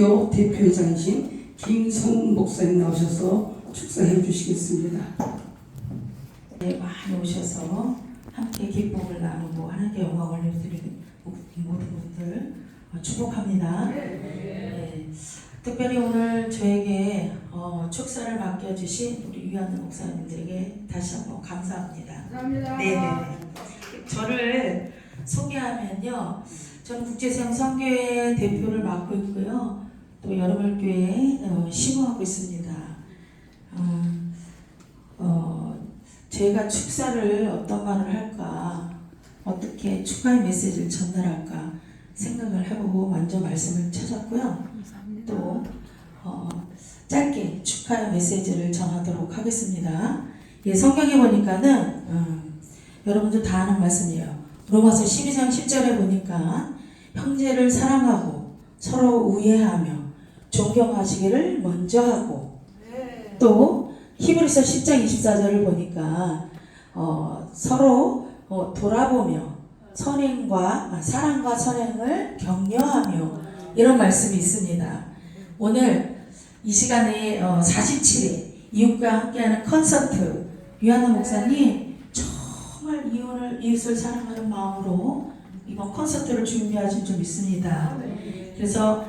선교 대표회장이신 김성 목사님 나오셔서 축사해 주시겠습니다. 네, 많이 오셔서 함께 기쁨을 나누고 하나님께 영광을 드리는 모든 분들 어, 축복합니다. 네, 특별히 오늘 저에게 어, 축사를 맡겨주신 우리 유한나 목사님들에게 다시 한번 감사합니다. 감사합니다. 네네네. 저를 소개하면요. 저는 국제성 선교회 대표를 맡고 있고요. 또 여러분교회에 어, 심호하고 있습니다. 어, 어, 제가 축사를 어떤 말을 할까, 어떻게 축하의 메시지를 전달할까 생각을 해보고 먼저 말씀을 찾았고요. 또 어, 짧게 축하의 메시지를 전하도록 하겠습니다. 예, 성경에 보니까는 음, 여러분들 다 아는 말씀이에요. 로마서 12장 10절에 보니까 형제를 사랑하고 서로 우애하며 존경하시기를 먼저 하고 또 히브리서 10장 24절을 보니까 어, 서로 어, 돌아보며 선행과 아, 사랑과 선행을 격려하며 이런 말씀이 있습니다. 오늘 이 시간에 어, 47회 이웃과 함께하는 콘서트 유한나 목사님 정말 이웃을, 이웃을 사랑하는 마음으로 이번 콘서트를 준비하신 줄 믿습니다. 그래서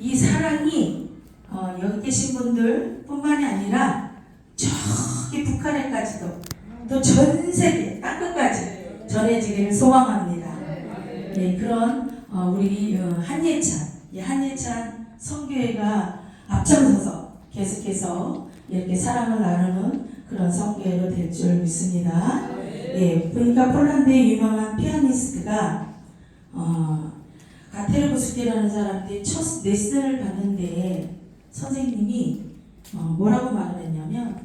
이 사랑이 어, 여기 계신 분들 뿐만이 아니라 저기 북한에까지도 또 전 세계 땅끝까지 전해지기를 소망합니다. 네, 그런 어, 우리 어, 한예찬, 이 한예찬 성교회가 앞장서서 계속해서 이렇게 사랑을 나누는 그런 성교회로 될 줄 믿습니다. 예, 보니까 폴란드의 유명한 피아니스트가 어, 가테르부스키라는 사람들이 첫 레슨을 받는데 선생님이 어, 뭐라고 말을 했냐면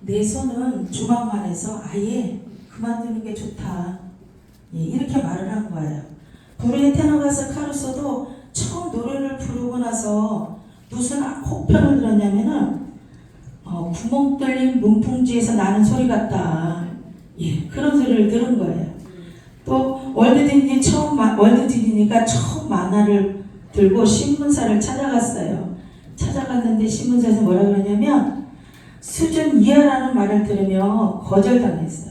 내 손은 주먹만해서 아예 그만두는 게 좋다. 예, 이렇게 말을 한 거예요. 도레 테너가스 카루소도 처음 노래를 부르고 나서 무슨 혹평을 들었냐면은 어, 구멍 뚫린 문풍지에서 나는 소리 같다. 예, 그런 소리를 들은 거예요. 또 월드 디즈니 처음 마- 월드 디즈니가 처음 만화를 들고 신문사를 찾아갔어요. 찾아갔는데 신문사에서 뭐라 그러냐면 수준 이하라는 말을 들으며 거절당했어요.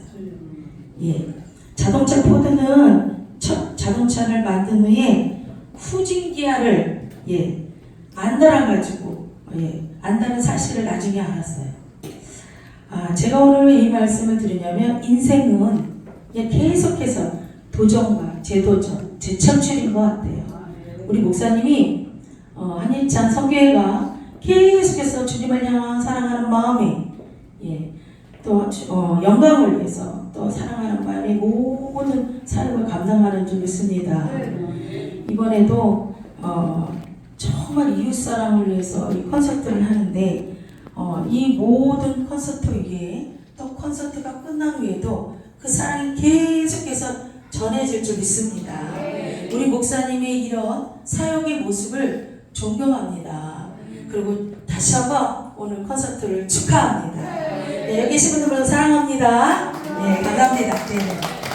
예, 자동차 포드는 첫 자동차를 만든 후에 후진 기아를 예, 안 달아가지고 예, 안다는 사실을 나중에 알았어요. 아, 제가 오늘 왜이 말씀을 드리냐면 인생은 예, 계속해서 도전과 재도전, 재창출인 것 같아요. 우리 목사님이 어, 한일찬 성교회가 계속해서 주님을 향한 사랑하는 마음이 예, 또 어, 영광을 위해서 또 사랑하는 마음이 모든 사역을 감당하는 줄 믿습니다. 이번에도 어, 정말 이웃 사랑을 위해서 이 콘서트를 하는데 어, 이 모든 콘서트 위에 또 콘서트가 끝난 후에도 그 사랑이 계속해서 전해질 줄 믿습니다. 우리 목사님의 이런 사역의 모습을 존경합니다. 그리고 다시 한번 오늘 콘서트를 축하합니다. 네, 여기 계신 분들 모두 사랑합니다. 네, 감사합니다. 네.